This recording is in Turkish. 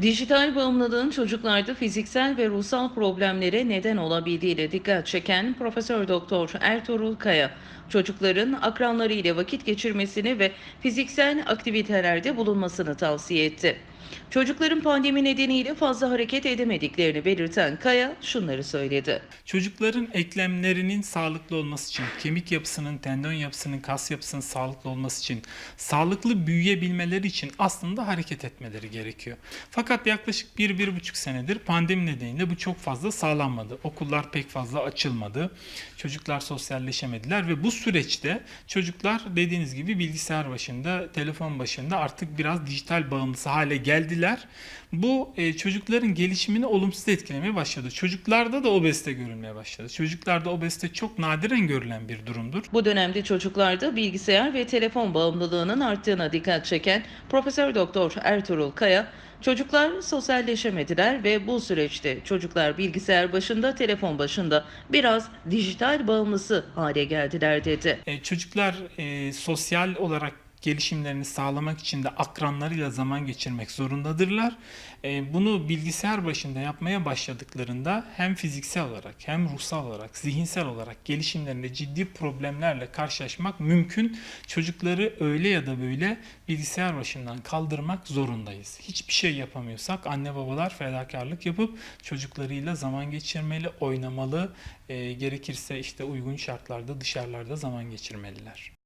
Dijital bağımlılığın çocuklarda fiziksel ve ruhsal problemlere neden olabildiğiyle dikkat çeken Profesör Doktor Ertuğrul Kaya, çocukların akranlarıyla vakit geçirmesini ve fiziksel aktivitelerde bulunmasını tavsiye etti. Çocukların pandemi nedeniyle fazla hareket edemediklerini belirten Kaya şunları söyledi. Çocukların eklemlerinin sağlıklı olması için, kemik yapısının, tendon yapısının, kas yapısının sağlıklı olması için, sağlıklı büyüyebilmeleri için aslında hareket etmeleri gerekiyor. Fakat yaklaşık 1-1,5 senedir pandemi nedeniyle bu çok fazla sağlanmadı. Okullar pek fazla açılmadı. Çocuklar sosyalleşemediler ve bu süreçte çocuklar dediğiniz gibi bilgisayar başında, telefon başında artık biraz dijital bağımlısı hale geldiler. Bu e, çocukların gelişimini olumsuz etkilemeye başladı. Çocuklarda da obezite görülmeye başladı. Çocuklarda obezite çok nadiren görülen bir durumdur. Bu dönemde çocuklarda bilgisayar ve telefon bağımlılığının arttığına dikkat çeken Profesör Doktor Ertuğrul Kaya, çocuklar sosyalleşemediler ve bu süreçte çocuklar bilgisayar başında, telefon başında biraz dijital bağımlısı hale geldiler dedi. E, çocuklar e, sosyal olarak gelişimlerini sağlamak için de akranlarıyla zaman geçirmek zorundadırlar. E, bunu bilgisayar başında yapmaya başladıklarında hem fiziksel olarak hem ruhsal olarak, zihinsel olarak gelişimlerinde ciddi problemlerle karşılaşmak mümkün. Çocukları öyle ya da böyle bilgisayar başından kaldırmak zorundayız. Hiçbir şey yapamıyorsak anne babalar fedakarlık yapıp çocuklarıyla zaman geçirmeli, oynamalı, e, gerekirse işte uygun şartlarda dışarılarda zaman geçirmeliler.